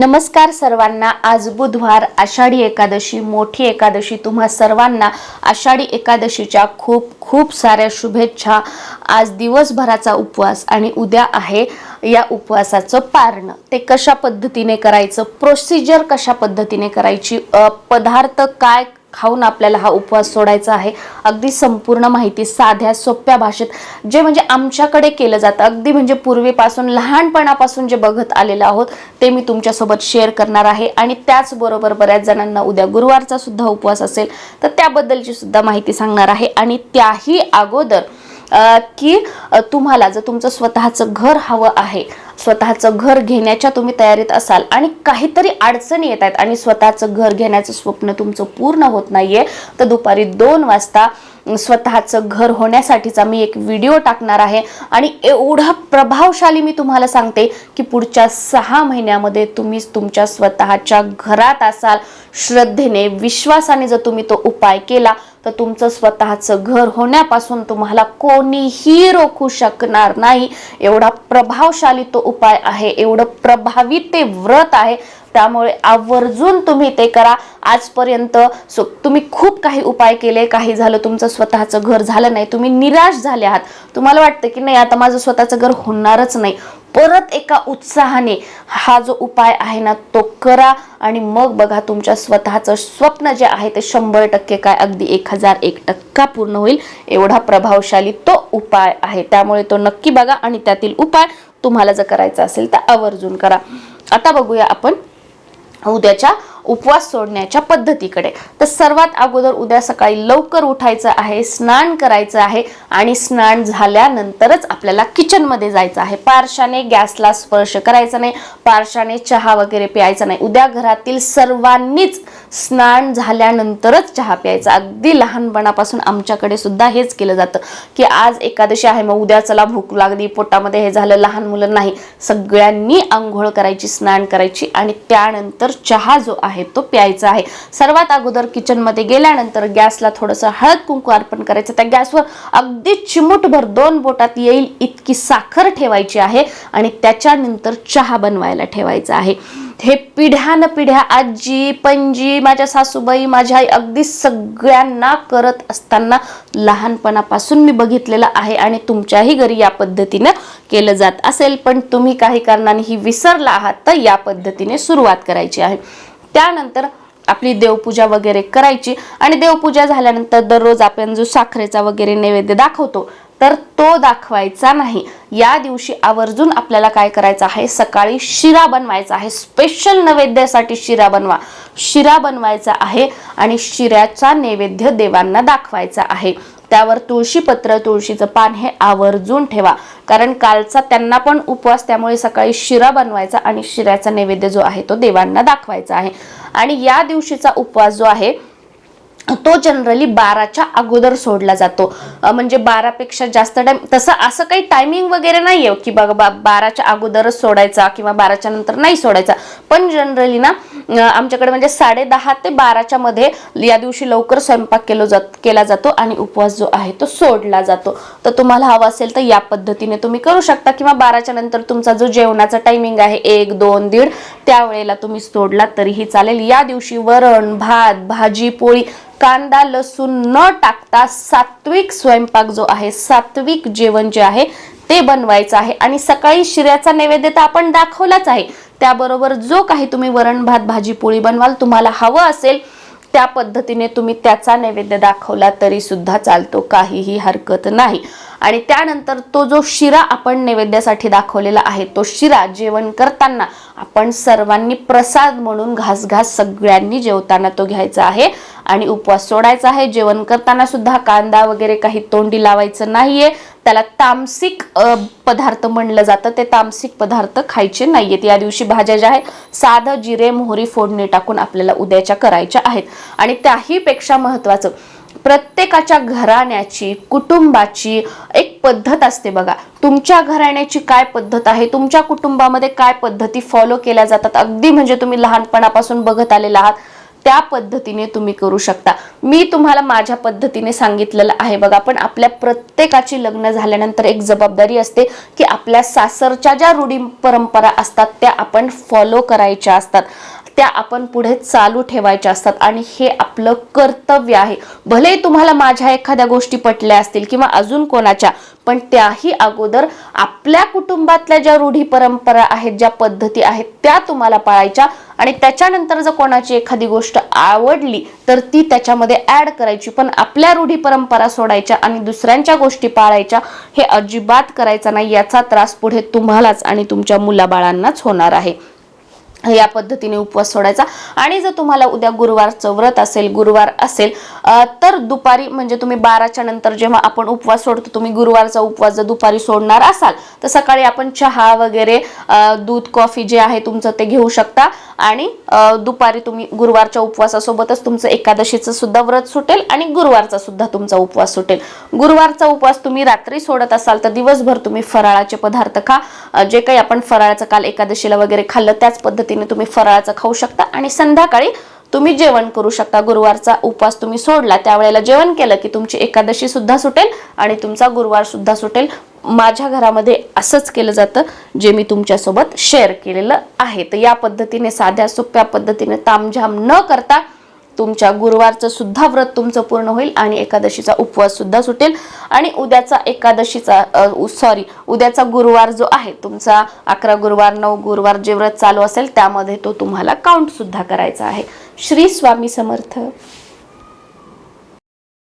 नमस्कार सर्वांना. आज बुधवार आषाढी एकादशी मोठी एकादशी. तुम्हा सर्वांना आषाढी एकादशीच्या खूप खूप साऱ्या शुभेच्छा. आज दिवसभराचा उपवास आणि उद्या आहे या उपवासाचं पारणं. ते कशा पद्धतीने करायचं? प्रोसिजर कशा पद्धतीने करायची? पदार्थ काय खाऊन आपल्याला हा उपवास सोडायचा आहे. अगदी संपूर्ण माहिती साध्या सोप्या भाषेत जे म्हणजे आमच्याकडे केलं जातं. अगदी म्हणजे पूर्वीपासून लहानपणापासून जे बघत आलेलं आहोत ते मी तुमच्यासोबत शेअर करणार आहे. आणि त्याचबरोबर बऱ्याच जणांना उद्या गुरुवारचा सुद्धा उपवास असेल तर त्याबद्दलची सुद्धा माहिती सांगणार आहे. आणि त्याही अगोदर की तुम्हाला जर तुमचं स्वतःचं घर हवं आहे स्वतःचं घर घेण्याच्या तुम्ही तयारीत असाल आणि काहीतरी अडचणी येत आहेत आणि स्वतःचं घर घेण्याचं स्वप्न तुमचं पूर्ण होत नाहीये तर दुपारी दोन वाजता स्वतःचं घर होण्यासाठीचा मी एक व्हिडिओ टाकणार आहे आणि एवढा प्रभावशाली मी तुम्हाला सांगते की पुढच्या सहा महिन्यामध्ये तुम्ही तुमच्या स्वतःच्या घरात असाल. श्रद्धेने विश्वासाने जर तुम्ही तो उपाय केला तर तुमचं स्वतःचं घर होण्यापासून तुम्हाला कोणीही रोखू शकणार नाही. एवढा प्रभावशाली तो उपाय आहे. एवढं प्रभावी ते व्रत आहे. त्यामुळे आवर्जून तुम्ही ते करा. आजपर्यंत सो तुम्ही खूप काही उपाय केले. काही झालं तुमचं स्वतःचं घर झालं नाही. तुम्ही निराश झाले आहात. तुम्हाला वाटतं की नाही आता माझं स्वतःचं घर होणारच नाही. परत एका उत्साहाने हा जो उपाय आहे ना तो करा आणि मग बघा तुमच्या स्वतःचं स्वप्न जे आहे ते शंभर टक्के काय अगदी एक हजार एक टक्का पूर्ण होईल एवढा प्रभावशाली तो उपाय आहे. त्यामुळे तो नक्की बघा आणि त्यातील उपाय तुम्हाला जर करायचा असेल तर आवर्जून करा. आता बघूया आपण उद्याच्या उपवास सोडण्याच्या पद्धतीकडे. तर सर्वात अगोदर उद्या सकाळी लवकर उठायचं आहे स्नान करायचं आहे आणि स्नान झाल्यानंतरच आपल्याला किचनमध्ये जायचं आहे. पारशाने गॅसला स्पर्श करायचा नाही पारशाने चहा वगैरे प्यायचा नाही. उद्या घरातील सर्वांनीच स्नान झाल्यानंतरच चहा प्यायचा. अगदी लहानपणापासून आमच्याकडे सुद्धा हेच केलं जातं की आज एकादशी आहे मग उद्या चला भूक लागली पोटामध्ये हे झालं लहान मुलं नाही. सगळ्यांनी आंघोळ करायची स्नान करायची आणि त्यानंतर चहा जो आहे तो प्यायचा आहे. सर्वात अगोदर किचनमध्ये गेल्यानंतर गॅसला थोडंसं हळद कुंकू अर्पण करायचं. त्या गॅसवर अगदी चिमूटभर दोन बोटात येईल इतकी साखर ठेवायची आहे आणि त्याच्यानंतर चहा बनवायला ठेवायचा आहे. हे पिढ्यान पिढ्या आजी पणजी माझ्या सासूबाई माझ्या आई अगदी सगळ्यांना करत असताना लहानपणापासून मी बघितलेलं आहे आणि तुमच्याही घरी या पद्धतीनं केलं जात असेल. पण तुम्ही काही कारणाने ही विसरला आहात तर या पद्धतीने सुरुवात करायची आहे. त्यानंतर आपली देवपूजा वगैरे करायची. आणि देवपूजा झाल्यानंतर दररोज आपण जो साखरेचा वगैरे नैवेद्य दाखवतो तर तो दाखवायचा नाही. या दिवशी आवर्जून आपल्याला काय करायचं आहे? सकाळी शिरा बनवायचा आहे. स्पेशल नैवेद्यासाठी शिरा बनवा. शिरा बनवायचा आहे आणि शिऱ्याचा नैवेद्य देवांना दाखवायचा आहे. त्यावर तुळशीपत्र तुळशीचं पान हे आवर्जून ठेवा. कारण कालचा त्यांना पण उपवास त्यामुळे सकाळी शिरा बनवायचा आणि शिऱ्याचा नैवेद्य जो आहे तो देवांना दाखवायचा आहे. आणि या दिवशीचा उपवास जो आहे तो जनरली बाराच्या अगोदर सोडला जातो. म्हणजे बारापेक्षा जास्त टाइम तसं असं काही टायमिंग वगैरे नाही आहे की बघा बा बाराच्या अगोदरच सोडायचा किंवा बाराच्या नंतर नाही सोडायचा. पण जनरली ना आमच्याकडे म्हणजे साडे दहा ते बाराच्या मध्ये या दिवशी लवकर स्वयंपाक केलो जात केला जातो आणि उपवास जो आहे तो सोडला जातो. तर तुम्हाला हवा असेल तर या पद्धतीने तुम्ही करू शकता किंवा बाराच्या नंतर तुमचा जो जेवणाचा टायमिंग आहे एक दोन दीड त्यावेळेला तुम्ही सोडला तरीही चालेल. या दिवशी वरण भात भाजी पोळी कांदा लसूण न टाकता सात्विक स्वयंपाक जो आहे सात्विक जेवण जे आहे ते बनवायचं आहे. आणि सकाळी शिऱ्याचा नैवेद्य तर आपण दाखवलाच आहे. त्याबरोबर जो काही तुम्ही वरण भात भाजी पोळी बनवाल तुम्हाला हवं असेल त्या पद्धतीने तुम्ही त्याचा नैवेद्य दाखवला तरी सुद्धा चालतो. काहीही हरकत नाही. आणि त्यानंतर तो जो शिरा आपण नैवेद्यासाठी दाखवलेला आहे तो शिरा जेवण करताना आपण सर्वांनी प्रसाद म्हणून घासघास सगळ्यांनी जेवताना तो घ्यायचा आहे. आणि उपवास सोडायचा आहे. जेवण करताना सुद्धा कांदा वगैरे काही तोंडी लावायचं नाहीये. त्याला तामसिक पदार्थ म्हणलं जातं. ते तामसिक पदार्थ खायचे नाहीयेत. या दिवशी भाज्या ज्या आहेत साधं जिरे मोहरी फोडणी टाकून आपल्याला उद्याच्या करायच्या आहेत. आणि त्याहीपेक्षा महत्वाचं प्रत्येकाच्या घराण्याची कुटुंबाची एक पद्धत असते बघा. तुमच्या घराण्याची काय पद्धत आहे? तुमच्या कुटुंबामध्ये काय पद्धती फॉलो केल्या जातात? अगदी म्हणजे तुम्ही लहानपणापासून बघत आलेला आहात त्या पद्धतीने तुम्ही करू शकता. मी तुम्हाला माझ्या पद्धतीने सांगितलेलं आहे बघा पण आपल्या प्रत्येकाची लग्न झाल्यानंतर एक जबाबदारी असते की आपल्या सासरच्या ज्या रूढी परंपरा असतात त्या आपण फॉलो करायच्या असतात. त्या आपण पुढे चालू ठेवायच्या असतात आणि हे आपलं कर्तव्य आहे. भले तुम्हाला माझ्या एखाद्या गोष्टी पटल्या असतील किंवा अजून कोणाच्या पण त्याही अगोदर आपल्या कुटुंबातल्या ज्या रूढी परंपरा आहेत ज्या पद्धती आहेत त्या तुम्हाला पाळायच्या आणि त्याच्यानंतर जर कोणाची एखादी गोष्ट आवडली तर ती त्याच्यामध्ये ऍड करायची. पण आपल्या रूढी परंपरा सोडायच्या आणि दुसऱ्यांच्या गोष्टी पाळायच्या हे अजिबात करायचं नाही. याचा त्रास पुढे तुम्हालाच आणि तुमच्या मुलाबाळांनाच होणार आहे. या पद्धतीने उपवास सोडायचा. आणि जर तुम्हाला उद्या गुरुवारचं व्रत असेल गुरुवार असेल तर दुपारी म्हणजे तुम्ही बाराच्या नंतर जेव्हा आपण उपवास सोडतो तुम्ही गुरुवारचा उपवास जर दुपारी सोडणार असाल तर सकाळी आपण चहा वगैरे दूध कॉफी जे आहे तुमचं ते घेऊ शकता. आणि दुपारी तुम्ही गुरुवारच्या उपवासासोबतच तुमचं एकादशीचं सुद्धा व्रत सुटेल आणि गुरुवारचा सुद्धा तुमचा उपवास सुटेल. गुरुवारचा उपवास तुम्ही रात्री सोडत असाल तर दिवसभर तुम्ही फराळाचे पदार्थ खा. जे काही आपण फराळाचं काल एकादशीला वगैरे खाल्लं त्याच पद्धती पद्धतीने तुम्ही फराळाचं खाऊ शकता आणि संध्याकाळी तुम्ही जेवण करू शकता. गुरुवारचा उपवास तुम्ही सोडला त्यावेळेला जेवण केलं की तुमची एकादशी सुद्धा सुटेल आणि तुमचा गुरुवार सुद्धा सुटेल. माझ्या घरामध्ये असंच केलं जातं जे मी तुमच्यासोबत शेअर केलेलं आहे. तर या पद्धतीने साध्या सोप्या पद्धतीने तामझाम न करता तुमच्या गुरुवारचं सुद्धा व्रत तुमचं पूर्ण होईल आणि एकादशीचा उपवास सुद्धा सुटेल. आणि उद्याचा एकादशीचा सॉरी उद्याचा गुरुवार जो आहे तुमचा अकरा गुरुवार नऊ गुरुवार जे व्रत चालू असेल त्यामध्ये तो तुम्हाला काउंट सुद्धा करायचा आहे. श्री स्वामी समर्थ.